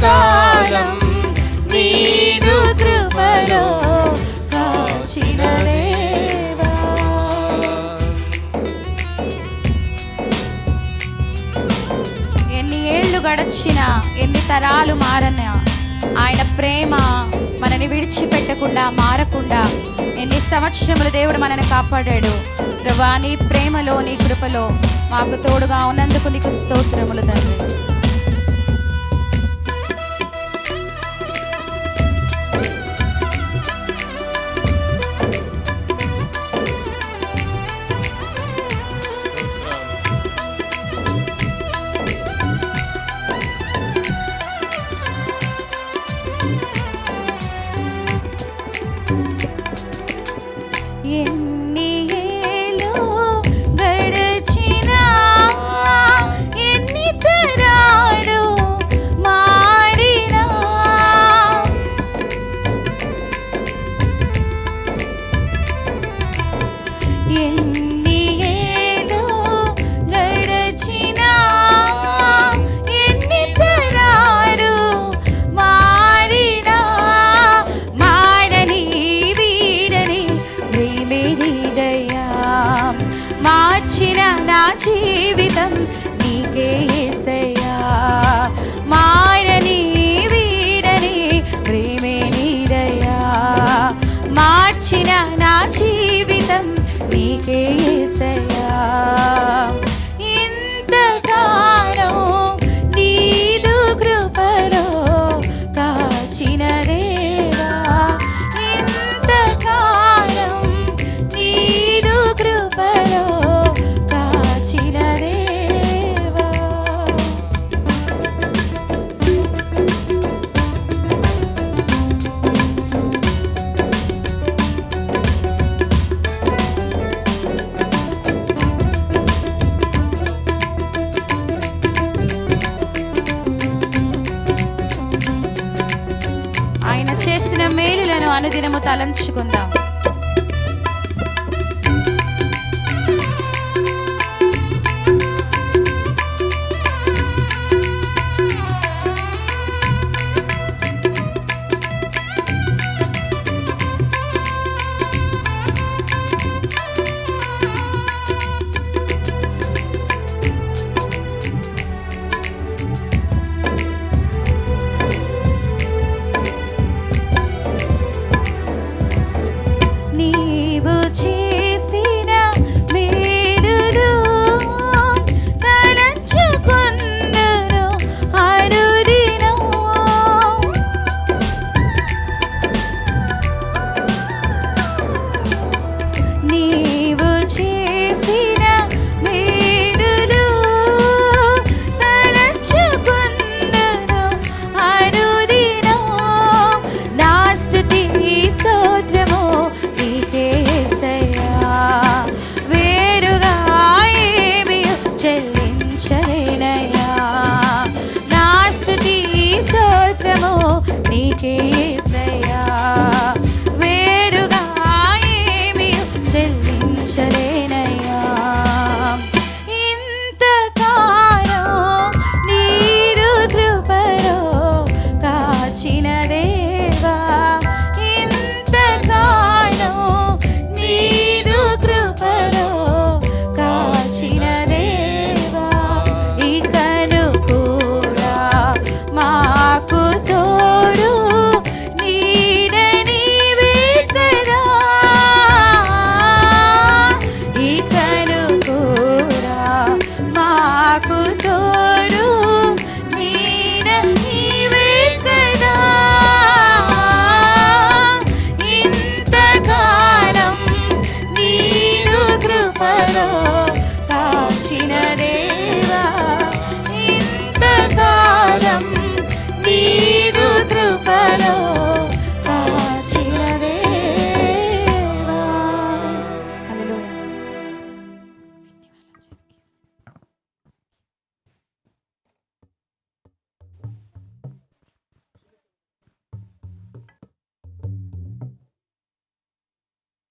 కాలం నీదు కృపలో కాచిన ఎన్ని ఏళ్ళు గడచిన ఎన్ని తరాలు మారన్న ఆయన ప్రేమ మనని విడిచిపెట్టకుండా మారకుండా ఎన్ని సంవత్సరములు దేవుడు మనని కాపాడాడు. ప్రభా నీ ప్రేమలో నీ కృపలో మాకు తోడుగా ఉన్నందుకు నీకు తలంచుకుందాం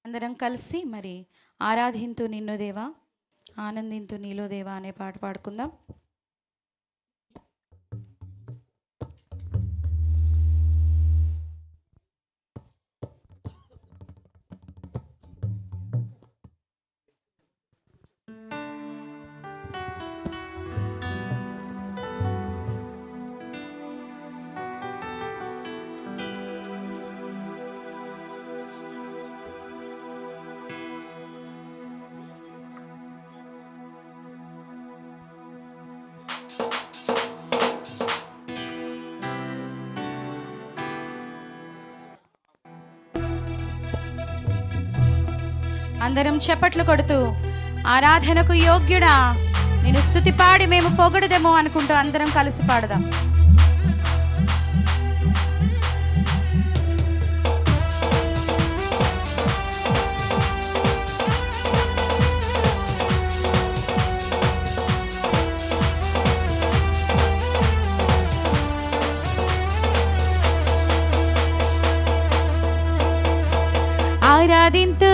అందరం కలిసి మరి ఆరాధింతు నిన్ను దేవా ఆనందింతు నీలో దేవా అనే పాట పాడుకుందాం. అందరం చప్పట్లు కొడుతూ ఆరాధనకు యోగ్యుడా నేను స్థుతి పాడి మేము పొగడుదేమో అనుకుంటూ అందరం కలిసి పాడదాం. ఆరాధింతు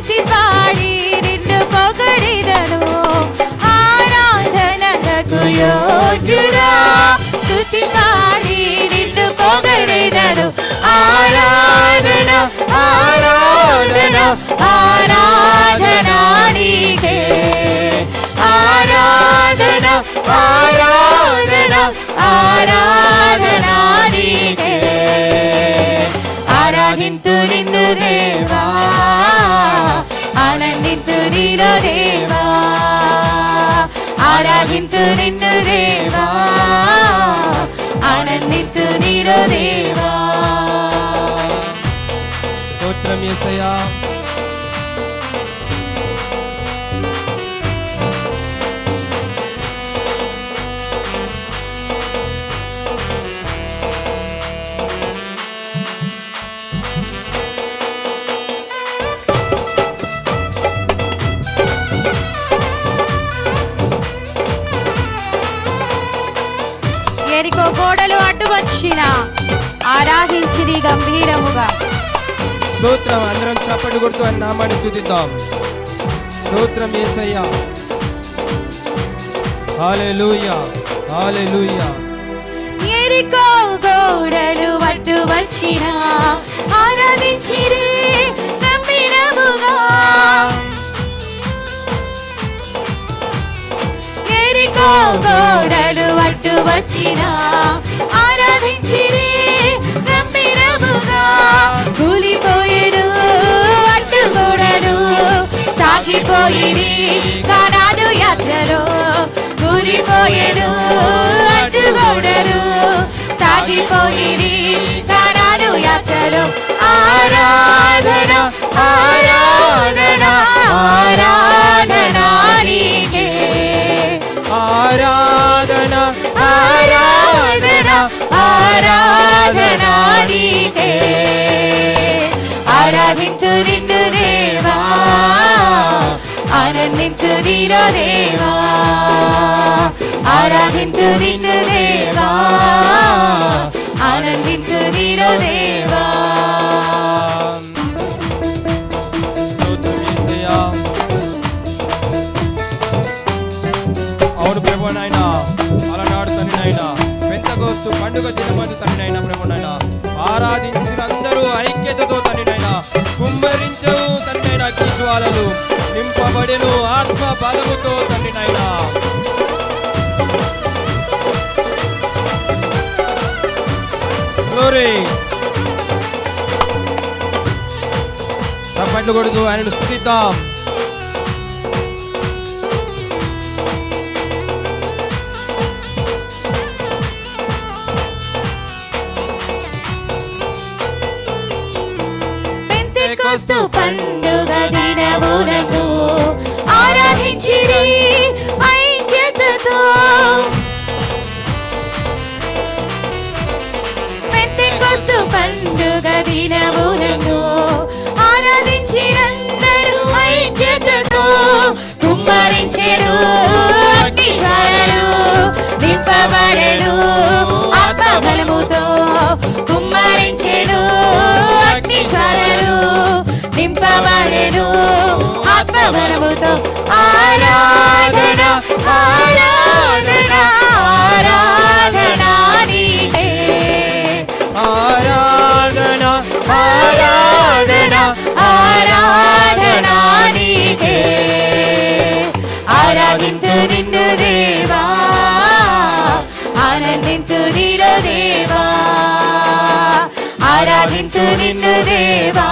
స్తుతి పాడి నిన్ను పొగడిదను. ఆరాధనలకు యోగ్యుడా. స్తుతి పాడి నిన్ను పొగడిదను. ఆరాధన ఆరాధన ఆరాధన నీకే. ఆరాధన స్తోత్రం అందరం చప్పటి కొడుతూ అని నామాన్ని స్తుతిద్దాం స్తోత్రం ఏసయ్యా. హాలెలూయా హాలెలూయా ఎరికో గోడలు అడ్డు వచ్చిన ఆరాధించిరి నమ్మినముగా. ఎరికో గోడలు అడ్డు వచ్చిన సాగిపోయిరి కానాడు యాత్రలో కూలిపోయేడు అడ్డు గోడలు సాగిపోయిరి కానాడు యాత్రలో ఆరాధన ఆరాధన ఆరాధన నీకే. ఆరాధన ఆరాధన ఆరాధన నీకే. ఆరాధించు నిన్ను దేవా. ఆనందించు నీలో దేవా ఆరాధించు నిన్ను దేవా ఆనందించు నీలో దేవా బలముతో తండ్రి నాయన. గ్లోరీ చప్పట్లు కొడుతూ ఆయన స్థుతిద్దాం. పెంతెకొస్తు పండుగ దినమునకు ఆరాధించిరి ఐక్యతతో. పెంతెకొస్తు పండుగ దినములను ఆరాధించినందరూ ఐక్యతతో. నింపబడెను ఆత్మబలముతో ఆరాధన ఆరాధన ఆరాధన నీకే. ఆరాధన ఆరాధన ఆరాధన నీకే. ఆరాధింతు నిన్ను ఆనందించు నిన్ను దేవా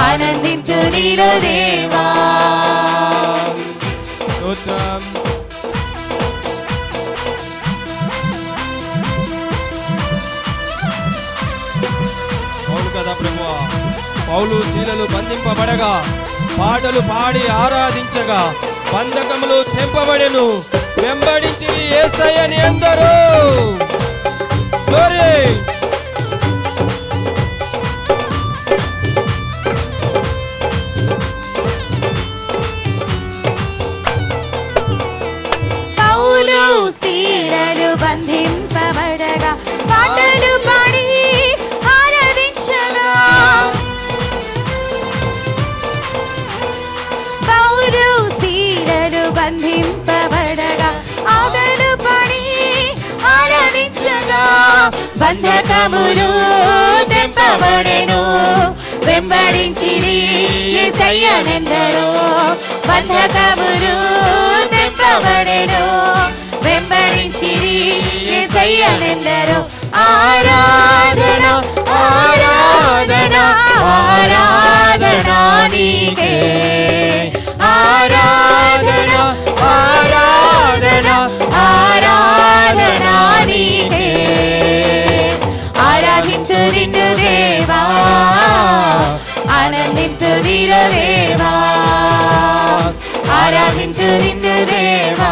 ఆనందించు నీలో దేవా. స్తోత్రం. అవును కదా ప్రభు పౌలు శీలలు బంధింపబడగా పాటలు పాడి ఆరాధించగా బంధకములు తెంపబడెను. వెంబడించి ఏసయ్యని ఎందరూ బంధింపబడగా ఆటలు పాడి ఆరాధించగా బంధకములు తెంపబడెను. వెంబడించిరి ఎసయ్యనెందరో బంధకములు తెంపబడెను. వెంబడించిరి ఎసయ్యనెందరో ఆరాధన ఆరాధన ఆరాధన నీకే. ఆరాధన ఆరాధించు నిన్ను దేవా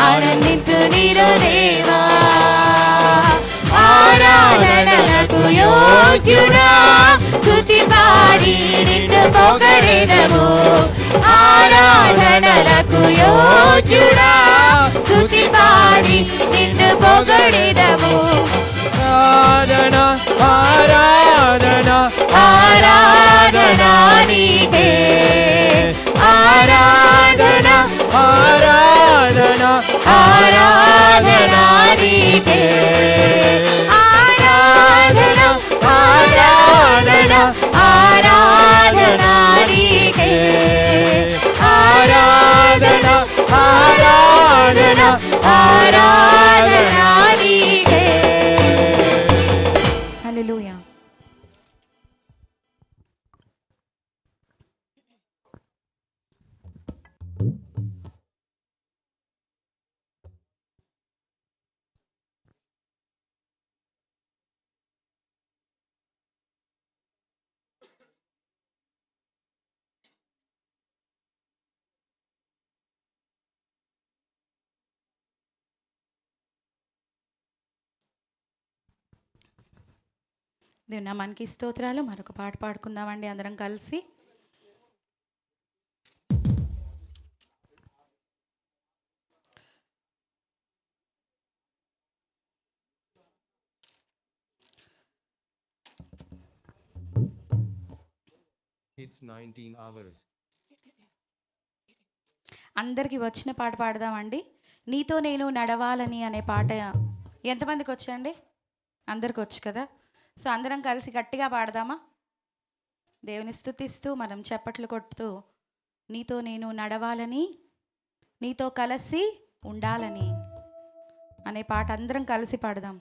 ఆనందించు దేవా. ఆరాధనకు యోగ్యుడా స్తుతి పాడి నిన్ను పొగడెదము. ఆరాధనలకు యోగ్యుడా స్తుతి పాడి నిన్ను పొగడెదము ఆరాధన ఆరాధన ఆరాధన నీకే ఆరాధన ఆరాధన ఆరాధన నీకే ఆరాధన ఆరాధన ఆరాధన నీకే ఆరాధన ఆరాధన ఆరాధన దేవుని మనకి స్తోత్రాలు. మరొక పాట పాడుకుందామండి. అందరం కలిసి. It's 19 hours. అందరికి వచ్చిన పాట పాడదామండి. నీతో నేను నడవాలని అనే పాట ఎంతమందికి వచ్చండి అందరికి వచ్చు కదా? సో అందరం కలిసి గట్టిగా పాడదామా? దేవుని స్థుతిస్తూ మనం చప్పట్లు కొడుతూ నీతో నేను నడవాలని నీతో కలిసి ఉండాలని అనే పాట అందరం కలిసి పాడదాం.